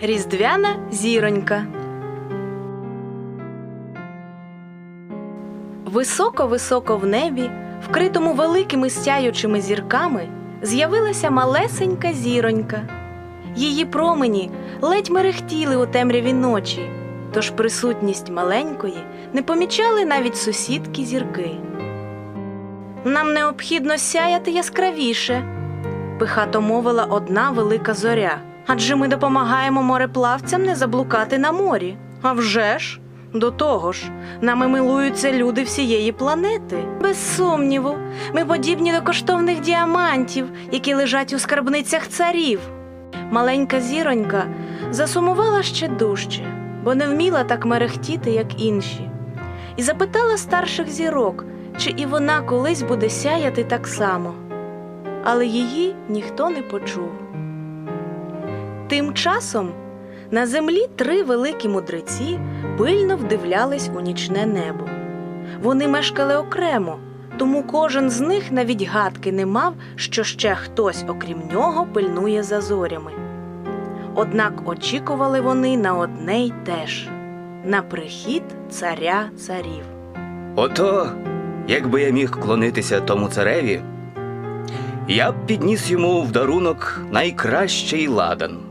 Різдвяна зіронька. Високо-високо в небі, вкритому великими сяючими зірками, з'явилася малесенька зіронька. Її промені ледь мерехтіли у темряві ночі, тож присутність маленької не помічали навіть сусідки зірки. Нам необхідно сяяти яскравіше, пихато мовила одна велика зоря. Адже ми допомагаємо мореплавцям не заблукати на морі. А вже ж, до того ж, нами милуються люди всієї планети. Без сумніву, ми подібні до коштовних діамантів, які лежать у скарбницях царів. Маленька зіронька засумувала ще дужче, бо не вміла так мерехтіти, як інші, і запитала старших зірок, чи і вона колись буде сяяти так само. Але її ніхто не почув. Тим часом на землі три великі мудреці пильно вдивлялись у нічне небо. Вони мешкали окремо, тому кожен з них навіть гадки не мав, що ще хтось, окрім нього, пильнує за зорями. Однак очікували вони на одне й те ж на прихід царя царів. Ото, якби я міг клонитися тому цареві, я б підніс йому в дарунок найкращий ладан.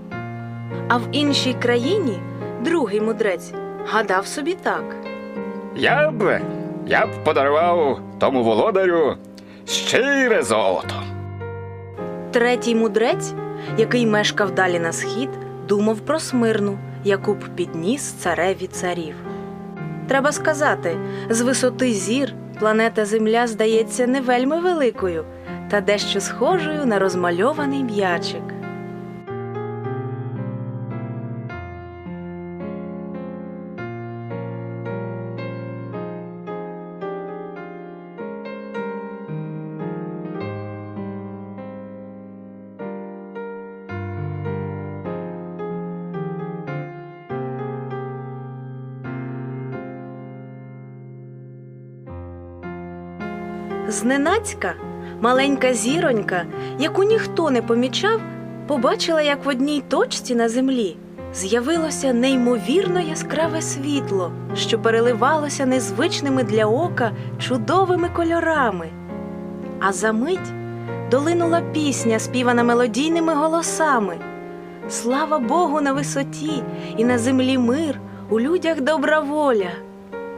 А в іншій країні другий мудрець гадав собі так. Я б я б подарував тому володарю щире золото. Третій мудрець, який мешкав далі на схід, думав про смирну, яку б підніс цареві царів. Треба сказати, з висоти зір планета Земля здається не вельми великою та дещо схожою на розмальований м'ячик. Зненацька маленька зіронька, яку ніхто не помічав, побачила, як в одній точці на землі з'явилося неймовірно яскраве світло, що переливалося незвичними для ока чудовими кольорами. А за мить долинула пісня, співана мелодійними голосами. Слава Богу на висоті, і на землі мир, у людях добра воля.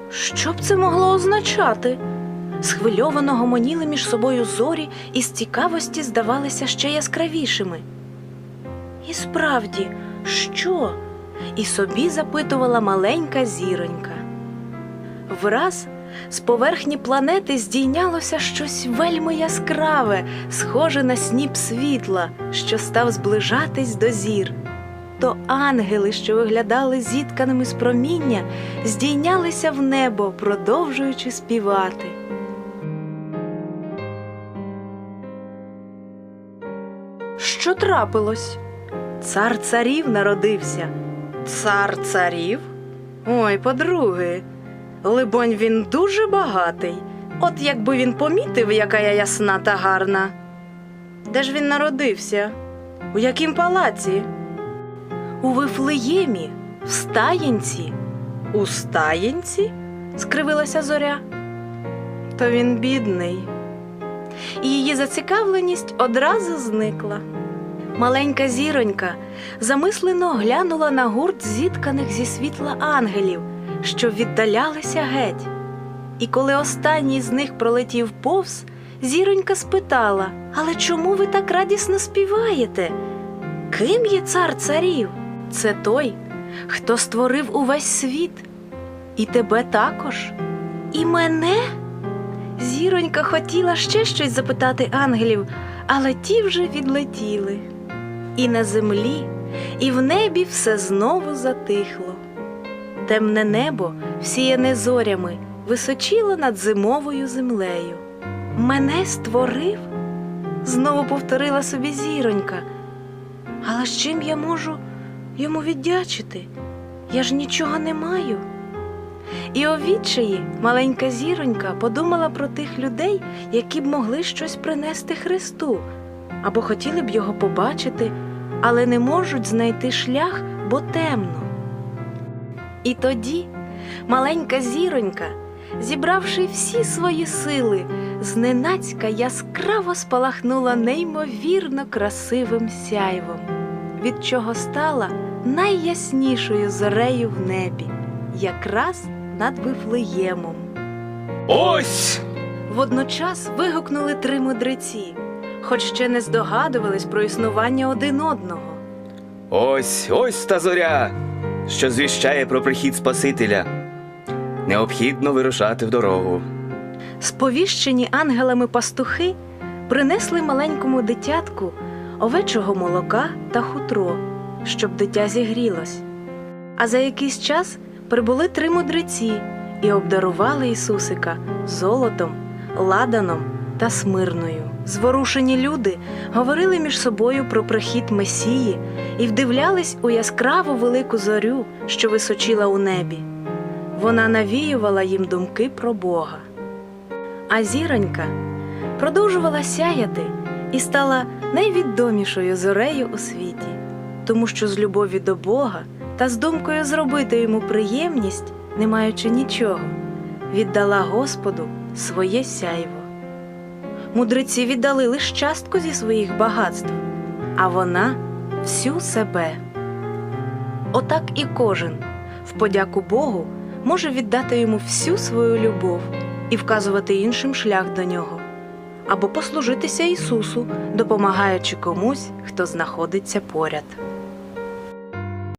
Що б це могло означати? Схвильовано гомоніли між собою зорі і з цікавості здавалися ще яскравішими. І справді, що? І собі запитувала маленька зіронька. Враз з поверхні планети здійнялося щось вельми яскраве, схоже на сніп світла, що став зближатись до зір. То ангели, що виглядали зітканими з проміння, здійнялися в небо, продовжуючи співати. Що трапилось? Цар царів народився. Цар царів? Ой, подруги. Либонь, він дуже багатий. От якби він помітив, яка я ясна та гарна. Де ж він народився? У якім палаці? У Вифлеємі, в стаєнці. У стаєнці? скривилася зоря. То він бідний і її зацікавленість одразу зникла. Маленька зіронька замислено глянула на гурт зітканих зі світла ангелів, що віддалялися геть. І коли останній з них пролетів повз, зіронька спитала: Але чому ви так радісно співаєте? Ким є цар царів? Це той, хто створив увесь світ, і тебе також, і мене. Зіронька хотіла ще щось запитати ангелів, але ті вже відлетіли. І на землі, і в небі все знову затихло. Темне небо, всіяне зорями, височило над зимовою землею. Мене створив? знову повторила собі зіронька. Але з чим я можу йому віддячити? Я ж нічого не маю. І відчаї маленька зіронька подумала про тих людей, які б могли щось принести Христу, або хотіли б його побачити, але не можуть знайти шлях бо темно. І тоді маленька зіронька, зібравши всі свої сили, зненацька яскраво спалахнула неймовірно красивим сяйвом, від чого стала найяснішою зорею в небі, якраз над Вифлеємом. Ось! Водночас вигукнули три мудреці, хоч ще не здогадувались про існування один одного. Ось ось та зоря, що звіщає про прихід Спасителя. Необхідно вирушати в дорогу. Сповіщені ангелами пастухи принесли маленькому дитятку овечого молока та хутро, щоб дитя зігрілось. А за якийсь час прибули три мудреці і обдарували Ісусика золотом, ладаном та смирною. Зворушені люди говорили між собою про прихід Месії і вдивлялись у яскраву велику зорю, що височила у небі. Вона навіювала їм думки про Бога. А зіронька продовжувала сяяти і стала найвідомішою зорею у світі, тому що з любові до Бога та з думкою зробити йому приємність, не маючи нічого, віддала Господу своє сяйво. Мудреці віддали лише частку зі своїх багатств, а вона всю себе. Отак і кожен в подяку Богу може віддати йому всю свою любов і вказувати іншим шлях до нього, або послужитися Ісусу, допомагаючи комусь, хто знаходиться поряд.